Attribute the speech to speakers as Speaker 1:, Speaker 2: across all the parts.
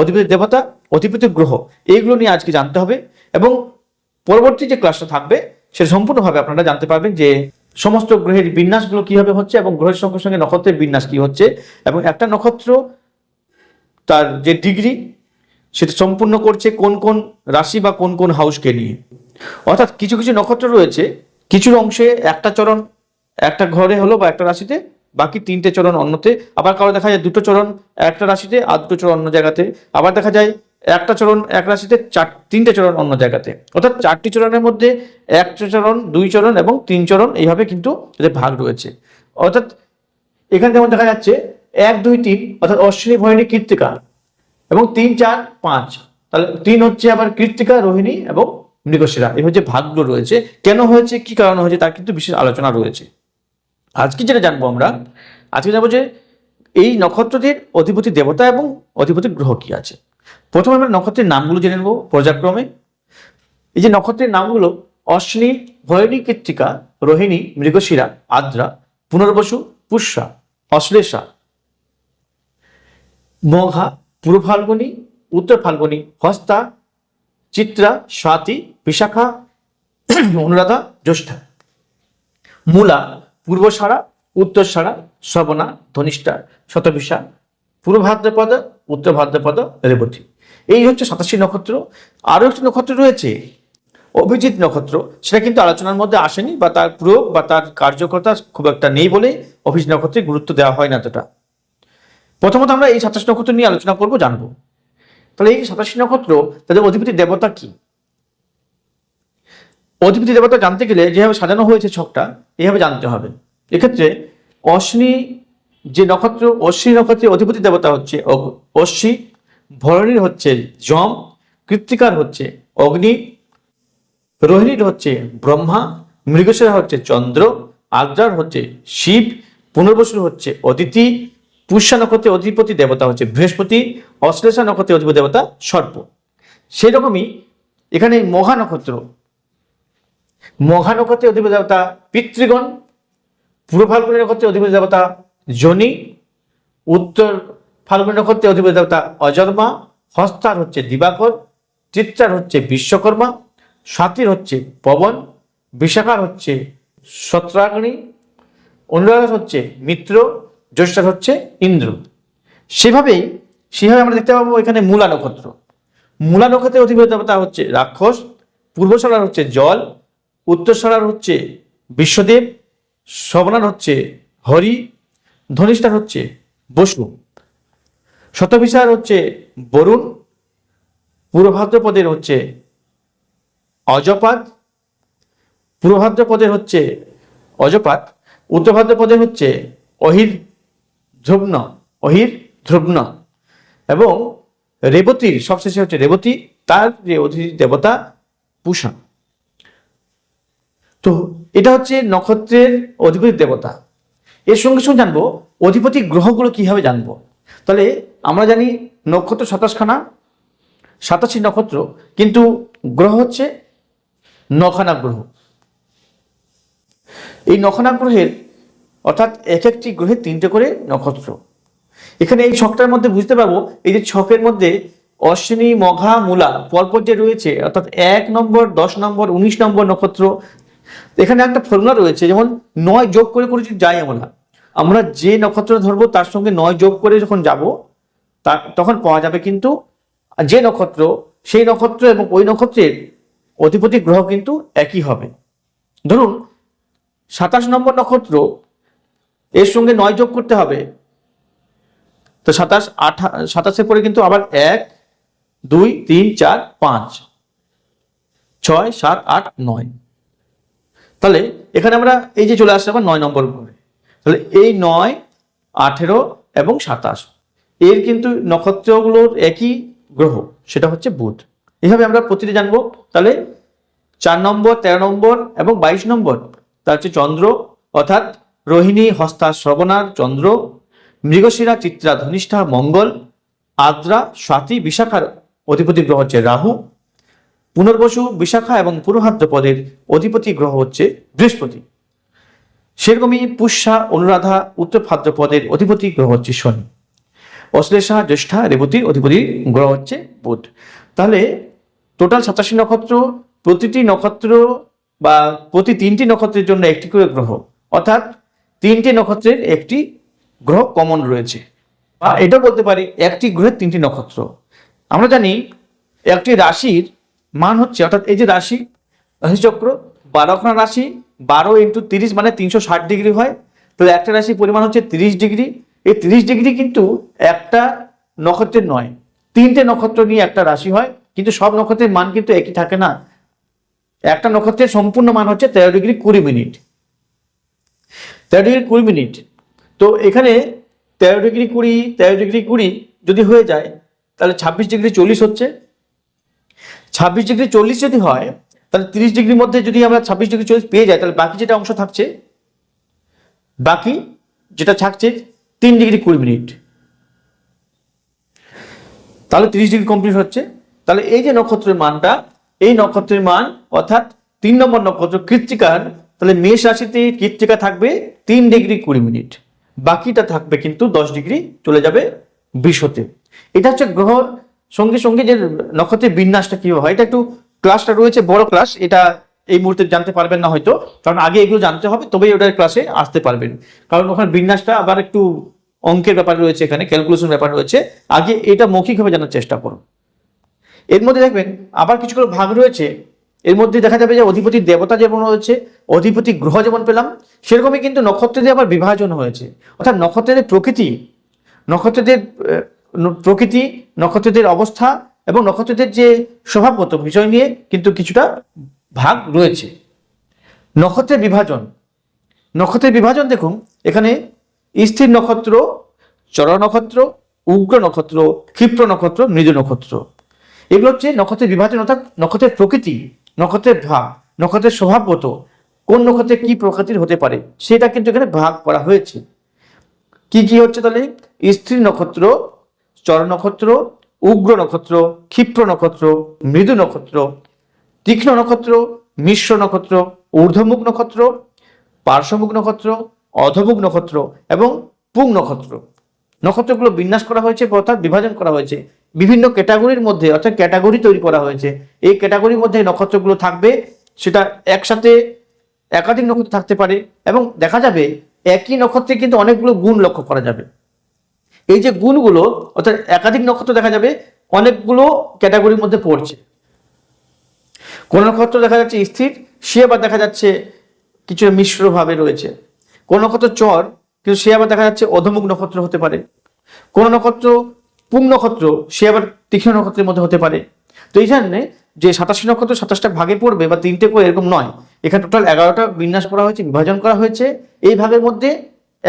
Speaker 1: অধিপতি দেবতা অধিপতি গ্রহ এইগুলো নিয়ে আজকে জানতে হবে এবং পরবর্তী যে ক্লাসটা থাকবে সেটা সম্পূর্ণভাবে আপনারা জানতে পারবেন যে সমস্ত গ্রহের বিন্যাসগুলো কিভাবে হচ্ছে এবং গ্রহের সঙ্গে সঙ্গে নক্ষত্রের বিন্যাস কি হচ্ছে এবং একটা নক্ষত্র তার যে ডিগ্রি সেটা সম্পূর্ণ করছে কোন কোন রাশি বা কোন কোন হাউসকে নিয়ে অর্থাৎ কিছু কিছু নক্ষত্র রয়েছে কিছু অংশে একটা চরণ একটা ঘরে হলো বা একটা রাশিতে বাকি তিনটে চরণ অন্যতে আবার কারো দেখা যায় দুটো চরণ একটা রাশিতে আর দুটো চরণ অন্য জায়গাতে আবার দেখা যায় একটা চরণ এক রাশিতে চার তিনটে চরণ অন্য জায়গাতে অর্থাৎ চারটি চরণের মধ্যে একটা চরণ দুই চরণ এবং তিন চরণ এইভাবে কিন্তু এদের ভাগ রয়েছে অর্থাৎ এখানে যেমন দেখা যাচ্ছে এক দুই তিন অর্থাৎ অশ্বিনী ভয়নী কীর্তিকা এবং তিন চার পাঁচ তাহলে তিন হচ্ছে আবার কীর্তিকা রোহিণী এবং মৃগশিরা এই হচ্ছে ভাগগুলো রয়েছে কেন হয়েছে কি কারণে হয়েছে তার কিন্তু বিশেষ আলোচনা রয়েছে আজকে যেটা জানবো আমরা আজকে জানবো যে এই নক্ষত্রটির অধিপতি দেবতা এবং অধিপতি গ্রহ কি আছে প্রথমে আমরা নক্ষত্রের নামগুলো জেনে নেব পর্যায়ক্রমে এই যে নক্ষত্রের নামগুলো অশ্বিনী ভয়নী কৃত্তিকা রোহিণী মৃগশিরা আদ্রা পুনর্বসু পুষ্যা অশ্লেষা মঘা পূর্ব ফাল্গুনী উত্তর ফাল্গুনী হস্তা চিত্রা স্বাতি বিশাখা অনুরাধা জ্যৈষ্ঠা মূলা পূর্ব সারা উত্তর সারা শবনা ধনিষ্ঠা শতবিশা পূর্ব ভাদ্রপদ উত্তর ভাদ্রপদ রেবতী এই হচ্ছে সাতাশি নক্ষত্র আরও একটি নক্ষত্র রয়েছে অভিজিৎ নক্ষত্র সেটা কিন্তু আলোচনার মধ্যে আসেনি বা তার প্রয়োগ বা তার কার্যকর্তা খুব একটা নেই বলে অভিজিৎ নক্ষত্রে গুরুত্ব দেওয়া হয় না এতটা প্রথমত আমরা এই সাতাশ নক্ষত্র নিয়ে আলোচনা করব জানবো তাহলে এই সাতাশি নক্ষত্র তাদের অধিপতি দেবতা কী অধিপতি দেবতা জানতে গেলে যেভাবে সাজানো হয়েছে ছকটা এইভাবে জানতে হবে এক্ষেত্রে অশ্বিনী যে নক্ষত্র অশ্বিনী নক্ষত্রের অধিপতি দেবতা হচ্ছে অশ্বী ভরণীর হচ্ছে যম কৃত্তিকার হচ্ছে অগ্নি রোহিণীর হচ্ছে ব্রহ্মা মৃগসেরা হচ্ছে চন্দ্র আদ্রার হচ্ছে শিব পুনর্বসুর হচ্ছে অদিতি পুষ্যা নক্ষত্রের অধিপতি দেবতা হচ্ছে বৃহস্পতি অশ্লেষা নক্ষত্রের অধিপতি দেবতা সর্প সেরকমই এখানে মহা নক্ষত্র মঘা নক্ষত্রে অধিপতি দেবতা পিতৃগণ পূর্ব ফাল্গুনী নক্ষত্রে অধিপতি দেবতা জনি উত্তর ফাল্গুনী নক্ষত্রে অধিপতি দেবতা অজন্মা হস্তার হচ্ছে দিবাকর চিত্রার হচ্ছে বিশ্বকর্মা সাতির হচ্ছে পবন বিশাখার হচ্ছে সত্রাগ্নি অনুরাগ হচ্ছে মিত্র জ্যৈষ্ঠার হচ্ছে ইন্দ্র সেভাবেই সেভাবে আমরা দেখতে পাবো এখানে মূলা নক্ষত্র মূলা নক্ষত্রের অধিপতি দেবতা হচ্ছে রাক্ষস পূর্বশলার হচ্ছে জল উত্তরসরার হচ্ছে বিশ্বদেব শবনার হচ্ছে হরি ধনিষ্ঠার হচ্ছে বসু শতভিসার হচ্ছে বরুণ পূর্বভাদ্রপদের হচ্ছে অজপাত পূর্বভাদ্রপদের হচ্ছে অজপাত উত্তরভাদ্রপদের হচ্ছে অহির ধ্রুবন অহির ধ্রুবন এবং রেবতীর সবশেষে হচ্ছে রেবতী তার যে অতিথি দেবতা পুষা তো এটা হচ্ছে নক্ষত্রের অধিপতি দেবতা এর সঙ্গে সঙ্গে জানবো অধিপতি গ্রহগুলো কীভাবে জানবো তাহলে আমরা জানি নক্ষত্র সাতাশখানা সাতাশি নক্ষত্র কিন্তু গ্রহ হচ্ছে নখানা গ্রহ এই নখানা গ্রহের অর্থাৎ এক একটি গ্রহে তিনটে করে নক্ষত্র এখানে এই ছকটার মধ্যে বুঝতে পারবো এই যে ছকের মধ্যে অশ্বিনী মঘা মূলা পরপর যে রয়েছে অর্থাৎ এক নম্বর দশ নম্বর উনিশ নম্বর নক্ষত্র এখানে একটা ফর্মুলা রয়েছে যেমন নয় যোগ করে করে যদি যাই আমরা আমরা যে নক্ষত্র ধরবো তার সঙ্গে নয় যোগ করে যখন যাব তা তখন পাওয়া যাবে কিন্তু যে নক্ষত্র সেই নক্ষত্র এবং ওই নক্ষত্রের অধিপতি গ্রহ কিন্তু একই হবে ধরুন সাতাশ নম্বর নক্ষত্র এর সঙ্গে নয় যোগ করতে হবে তো সাতাশ আঠা সাতাশের পরে কিন্তু আবার এক দুই তিন চার পাঁচ ছয় সাত আট নয় তাহলে এখানে আমরা এই যে চলে আসছে আবার নয় নম্বর ঘরে তাহলে এই নয় আঠেরো এবং সাতাশ এর কিন্তু নক্ষত্রগুলোর একই গ্রহ সেটা হচ্ছে বুধ এভাবে আমরা প্রতিটি জানবো তাহলে চার নম্বর তেরো নম্বর এবং বাইশ নম্বর তার হচ্ছে চন্দ্র অর্থাৎ রোহিণী হস্তা শ্রবণার চন্দ্র মৃগশিরা চিত্রা ধনিষ্ঠা মঙ্গল আদ্রা স্বাতি বিশাখার অধিপতি গ্রহ হচ্ছে রাহু পুনর্বসু বিশাখা এবং পুরোহাদ্য পদের অধিপতি গ্রহ হচ্ছে বৃহস্পতি সেরকমই পুষ্যা অনুরাধা উত্তর পদের অধিপতি গ্রহ হচ্ছে শনি অশ্লেষা জ্যেষ্ঠা রেবতী অধিপতি গ্রহ হচ্ছে বুধ তাহলে টোটাল সাতাশি নক্ষত্র প্রতিটি নক্ষত্র বা প্রতি তিনটি নক্ষত্রের জন্য একটি করে গ্রহ অর্থাৎ তিনটি নক্ষত্রের একটি গ্রহ কমন রয়েছে বা এটা বলতে পারি একটি গ্রহের তিনটি নক্ষত্র আমরা জানি একটি রাশির মান হচ্ছে অর্থাৎ এই যে রাশি রাশিচক্র বারোখানা রাশি বারো ইন্টু তিরিশ মানে তিনশো ষাট ডিগ্রি হয় তো একটা রাশির পরিমাণ হচ্ছে তিরিশ ডিগ্রি এই তিরিশ ডিগ্রি কিন্তু একটা নক্ষত্রের নয় তিনটে নক্ষত্র নিয়ে একটা রাশি হয় কিন্তু সব নক্ষত্রের মান কিন্তু একই থাকে না একটা নক্ষত্রের সম্পূর্ণ মান হচ্ছে তেরো ডিগ্রি কুড়ি মিনিট তেরো ডিগ্রি কুড়ি মিনিট তো এখানে তেরো ডিগ্রি কুড়ি তেরো ডিগ্রি কুড়ি যদি হয়ে যায় তাহলে ছাব্বিশ ডিগ্রি চল্লিশ হচ্ছে ছাব্বিশ ডিগ্রি চল্লিশ যদি হয় তাহলে তিরিশ ডিগ্রির মধ্যে যদি আমরা ছাব্বিশ ডিগ্রি চল্লিশ পেয়ে যাই তাহলে বাকি যেটা অংশ থাকছে বাকি যেটা থাকছে তিন ডিগ্রি কুড়ি মিনিট তাহলে তিরিশ ডিগ্রি কমপ্লিট হচ্ছে তাহলে এই যে নক্ষত্রের মানটা এই নক্ষত্রের মান অর্থাৎ তিন নম্বর নক্ষত্র কৃত্তিকার তাহলে মেষ রাশিতে কৃত্তিকা থাকবে তিন ডিগ্রি কুড়ি মিনিট বাকিটা থাকবে কিন্তু দশ ডিগ্রি চলে যাবে বিশ হতে এটা হচ্ছে গ্রহ সঙ্গে সঙ্গে যে নক্ষত্রের বিন্যাসটা কি হয় এটা একটু ক্লাসটা রয়েছে বড় ক্লাস এটা এই মুহূর্তে জানতে পারবেন না হয়তো কারণ আগে এগুলো জানতে হবে তবেই ওটার ক্লাসে আসতে পারবেন কারণ ওখানে বিন্যাসটা আবার একটু অঙ্কের ব্যাপারে রয়েছে এখানে ক্যালকুলেশন ব্যাপার রয়েছে আগে এটা মৌখিকভাবে জানার চেষ্টা করুন এর মধ্যে দেখবেন আবার কিছু কিছু ভাগ রয়েছে এর মধ্যে দেখা যাবে যে অধিপতি দেবতা যেমন রয়েছে অধিপতি গ্রহ যেমন পেলাম সেরকমই কিন্তু নক্ষত্রদের আবার বিভাজন হয়েছে অর্থাৎ নক্ষত্রদের প্রকৃতি নক্ষত্রদের প্রকৃতি নক্ষত্রদের অবস্থা এবং নক্ষত্রদের যে স্বভাবগত বিষয় নিয়ে কিন্তু কিছুটা ভাগ রয়েছে নক্ষত্রের বিভাজন নক্ষত্রের বিভাজন দেখুন এখানে স্থির নক্ষত্র চর নক্ষত্র উগ্র নক্ষত্র ক্ষিপ্র নক্ষত্র মৃদু নক্ষত্র এগুলো হচ্ছে নক্ষত্রের বিভাজন অর্থাৎ নক্ষত্রের প্রকৃতি নক্ষত্রের ভাগ নক্ষত্রের স্বভাবগত কোন নক্ষত্রে কি প্রকৃতির হতে পারে সেটা কিন্তু এখানে ভাগ করা হয়েছে কি কি হচ্ছে তাহলে স্ত্রী নক্ষত্র চর নক্ষত্র উগ্র নক্ষত্র ক্ষিপ্র নক্ষত্র মৃদু নক্ষত্র তীক্ষ্ণ নক্ষত্র মিশ্র নক্ষত্র ঊর্ধ্বমুখ নক্ষত্র পার্শ্বমুখ নক্ষত্র অধমুখ নক্ষত্র এবং পুং নক্ষত্র নক্ষত্রগুলো বিন্যাস করা হয়েছে অর্থাৎ বিভাজন করা হয়েছে বিভিন্ন ক্যাটাগরির মধ্যে অর্থাৎ ক্যাটাগরি তৈরি করা হয়েছে এই ক্যাটাগরির মধ্যে নক্ষত্রগুলো থাকবে সেটা একসাথে একাধিক নক্ষত্র থাকতে পারে এবং দেখা যাবে একই নক্ষত্রে কিন্তু অনেকগুলো গুণ লক্ষ্য করা যাবে এই যে গুণগুলো অর্থাৎ একাধিক নক্ষত্র দেখা যাবে অনেকগুলো ক্যাটাগরির মধ্যে পড়ছে কোন নক্ষত্র দেখা যাচ্ছে স্থির সে আবার দেখা যাচ্ছে কিছু মিশ্রভাবে রয়েছে কোন নক্ষত্র চর কিন্তু সে আবার দেখা যাচ্ছে অধমুখ নক্ষত্র হতে পারে কোন নক্ষত্র পুং নক্ষত্র সে আবার তীক্ষ্ণ নক্ষত্রের মধ্যে হতে পারে তো এই জন্যে যে সাতাশি নক্ষত্র সাতাশটা ভাগে পড়বে বা তিনটে করে এরকম নয় এখানে টোটাল এগারোটা বিন্যাস করা হয়েছে বিভাজন করা হয়েছে এই ভাগের মধ্যে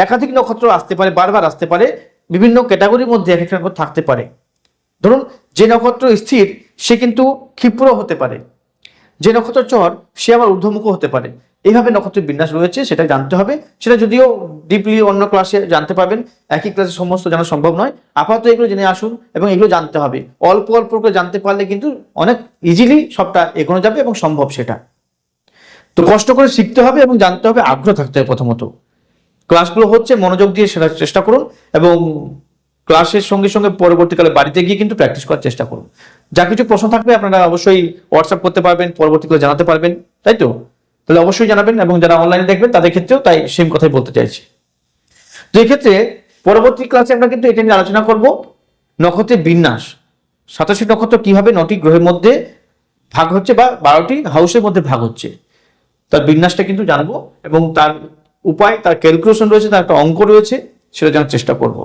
Speaker 1: একাধিক নক্ষত্র আসতে পারে বারবার আসতে পারে বিভিন্ন ক্যাটাগরির মধ্যে এক এক নক্ষত্র থাকতে পারে ধরুন যে নক্ষত্র স্থির সে কিন্তু ক্ষিপ্র হতে পারে যে নক্ষত্র চর সে আবার ঊর্ধ্বমুখ হতে পারে এইভাবে নক্ষত্রের বিন্যাস রয়েছে সেটা জানতে হবে সেটা যদিও ডিপলি অন্য ক্লাসে জানতে পাবেন একই ক্লাসে সমস্ত জানা সম্ভব নয় আপাতত এগুলো জেনে আসুন এবং এগুলো জানতে হবে অল্প অল্প করে জানতে পারলে কিন্তু অনেক ইজিলি সবটা এগোনো যাবে এবং সম্ভব সেটা তো কষ্ট করে শিখতে হবে এবং জানতে হবে আগ্রহ থাকতে হবে প্রথমত ক্লাসগুলো হচ্ছে মনোযোগ দিয়ে শেখার চেষ্টা করুন এবং ক্লাসের সঙ্গে সঙ্গে পরবর্তীকালে বাড়িতে গিয়ে কিন্তু প্র্যাকটিস করার চেষ্টা করুন যা কিছু প্রশ্ন থাকবে আপনারা অবশ্যই হোয়াটসঅ্যাপ করতে পারবেন পরবর্তীকালে জানাতে পারবেন তাই তো তাহলে অবশ্যই জানাবেন এবং যারা অনলাইনে দেখবেন তাদের ক্ষেত্রেও তাই সেম কথাই বলতে চাইছি তো এক্ষেত্রে পরবর্তী ক্লাসে আমরা কিন্তু এটা নিয়ে আলোচনা করব নক্ষত্রের বিন্যাস সাতাশি নক্ষত্র কিভাবে নটি গ্রহের মধ্যে ভাগ হচ্ছে বা বারোটি হাউসের মধ্যে ভাগ হচ্ছে তার বিন্যাসটা কিন্তু জানবো এবং তার উপায় তার ক্যালকুলেশন রয়েছে তার একটা অঙ্ক রয়েছে সেটা জানার চেষ্টা করবো